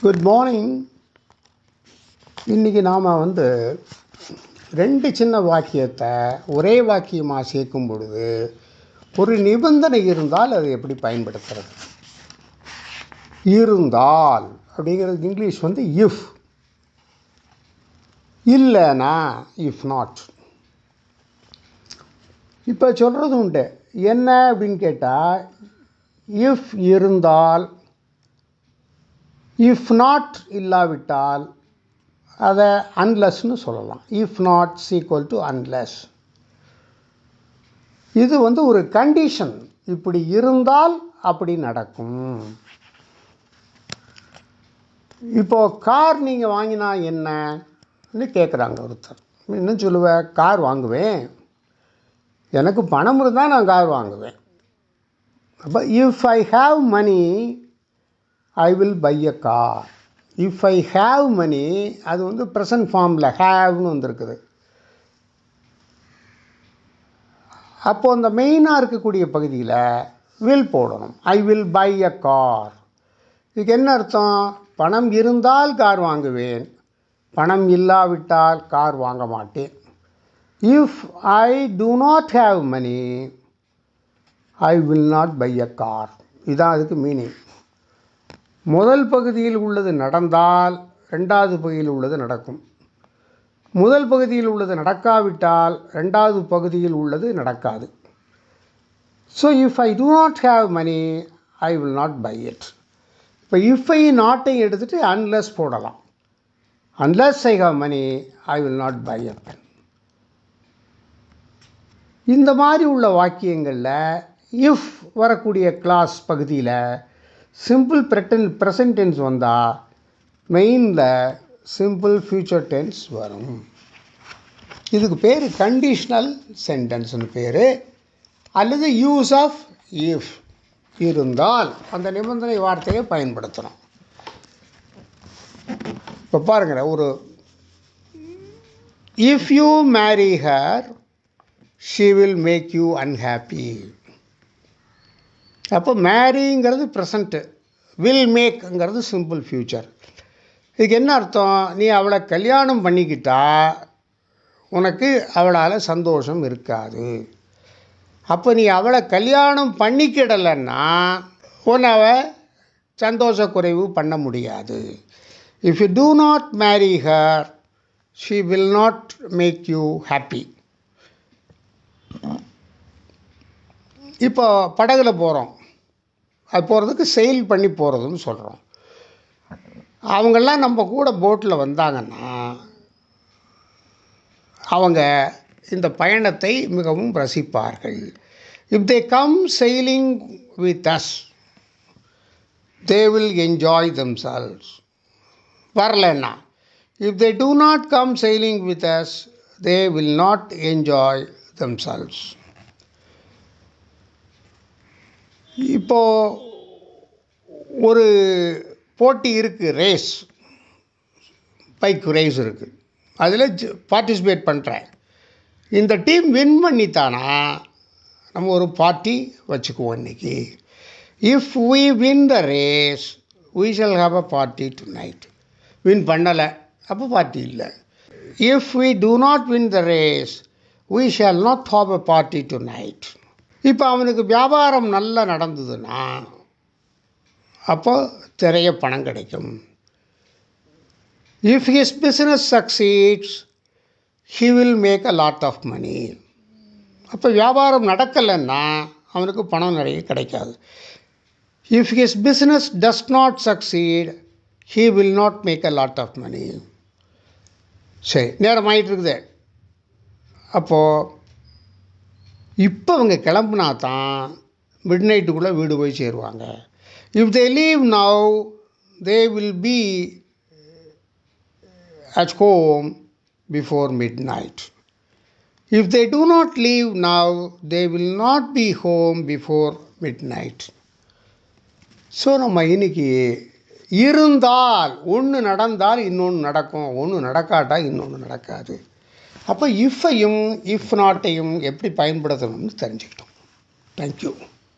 Good morning இன்றைக்கி நாம் வந்து ரெண்டு சின்ன வாக்கியத்தை ஒரே வாக்கியமாக சேர்க்கும் பொழுது ஒரு நிபந்தனை இருந்தால் அதை எப்படி பயன்படுத்துறது? இருந்தால் அப்படிங்கிறது இங்கிலீஷ் வந்து இஃப் இல்லைனா இஃப் நாட் இப்போ சொல்கிறது உண்டு. என்ன அப்படின்னு கேட்டால் இஃப் இருந்தால் இஃப் நாட் இல்லாவிட்டால் அதை அன்லெஸ்னு சொல்லலாம். If not equal to unless இது வந்து ஒரு கண்டிஷன் இப்படி இருந்தால் அப்படி நடக்கும். இப்போ கார் நீங்கள் வாங்கினா என்னன்னு கேட்குறாங்க ஒருத்தர். இன்னும் சொல்லுவேன் கார் வாங்குவேன். எனக்கு பணம் இருந்தால் நான் கார் வாங்குவேன். அப்போ if I have money I will buy a car if I have money அது வந்து ப்ரெசன்ட் ஃபார்மில் ஹேவ்னு வந்திருக்குது. அப்போது அந்த மெயினாக இருக்கக்கூடிய பகுதியில் வில் போடணும். I will buy a car இதுக்கு என்ன அர்த்தம்? பணம் இருந்தால் கார் வாங்குவேன். பணம் இல்லாவிட்டால் கார் வாங்க மாட்டேன். If I do not have money I will not buy a car இதுதான் அதுக்கு மீனிங் முதல் பகுதியில் உள்ளது நடந்தால் ரெண்டாவது பகுதியில் உள்ளது நடக்கும். முதல் பகுதியில் உள்ளது நடக்காவிட்டால் ரெண்டாவது பகுதியில் உள்ளது நடக்காது. So if I do not have money I will not buy it இப்போ இஃப் ஐ நாட்டை எடுத்துகிட்டு அன்லெஸ் போடலாம். Unless I have money I will not buy it இந்த மாதிரி உள்ள வாக்கியங்களில் இஃப் வரக்கூடிய கிளாஸ் பகுதியில் சிம்பிள் ப்ரெட்டன் ப்ரெசன்ட் டென்ஸ் வந்தால் மெயினில் சிம்பிள் ஃப்யூச்சர் டென்ஸ் வரும். இதுக்கு பேர் கண்டிஷ்னல் சென்டென்ஸ்னு பேர். அல்லது யூஸ் ஆஃப் இஃப் இருந்தால் அந்த நிபந்தனை வார்த்தையை பயன்படுத்தணும். இப்போ பாருங்கள் ஒரு if you marry her she will make you unhappy அப்போ மேரிங்கிறது ப்ரெசண்ட்டு வில் மேக்ங்கிறது சிம்பிள் ஃப்யூச்சர் இதுக்கு என்ன அர்த்தம்? நீ அவளை கல்யாணம் பண்ணிக்கிட்டா உனக்கு அவளால் சந்தோஷம் இருக்காது. அப்போ நீ அவளை கல்யாணம் பண்ணிக்கிடலைன்னா உன்னை அவ சந்தோஷ குறைவு பண்ண முடியாது. If you do not marry her she will not make you happy இப்போ படகுல போகிறோம் அது போகிறதுக்கு செயில் பண்ணி போகிறதுன்னு சொல்கிறோம் அவங்கெல்லாம் நம்ம கூட போட்டில் வந்தாங்கன்னா அவங்க இந்த பயணத்தை மிகவும் ரசிப்பார்கள். If they come sailing with us they will enjoy themselves வரலன்னா if they do not come sailing with us they will not enjoy them இப்போது ஒரு போட்டி இருக்குது ரேஸ் பைக் ரேஸ் இருக்குது அதில் பார்ட்டிசிபேட் பண்ணுறேன் இந்த டீம் வின் பண்ணித்தானா நம்ம ஒரு பார்ட்டி வச்சுக்குவோம் இன்றைக்கி if we win the race we shall have a party tonight win பண்ணலை அப்போ பார்ட்டி இல்லை. If we do not win the race we shall not have a party tonight இப்போ அவனுக்கு வியாபாரம் நல்லா நடந்ததுன்னா அப்போ நிறைய பணம் கிடைக்கும். If his business succeeds he will make a lot of money அப்போ வியாபாரம் நடக்கலைன்னா அவனுக்கு பணம் நிறைய கிடைக்காது. If his business does not succeed he will not make a lot of money சரி நேரம் ஆகிட்டு இருக்குது. அப்போது இப்போ அவங்க கிளம்புனா தான் மிட் நைட்டுக்குள்ளே வீடு போய் சேருவாங்க. If they leave now they will be at home before midnight if they do not leave now they will not be home before midnight so நம்ம இன்னைக்கு இருந்தால் ஒன்று நடந்தால் இன்னொன்று நடக்கும் ஒன்று நடக்காட்டால் இன்னொன்று நடக்காது. அப்போ இஃப்பையும் இஃப் நாட்டையும் எப்படி பயன்படுத்தணும்னு தெரிஞ்சுக்கிட்டோம். தேங்க்யூ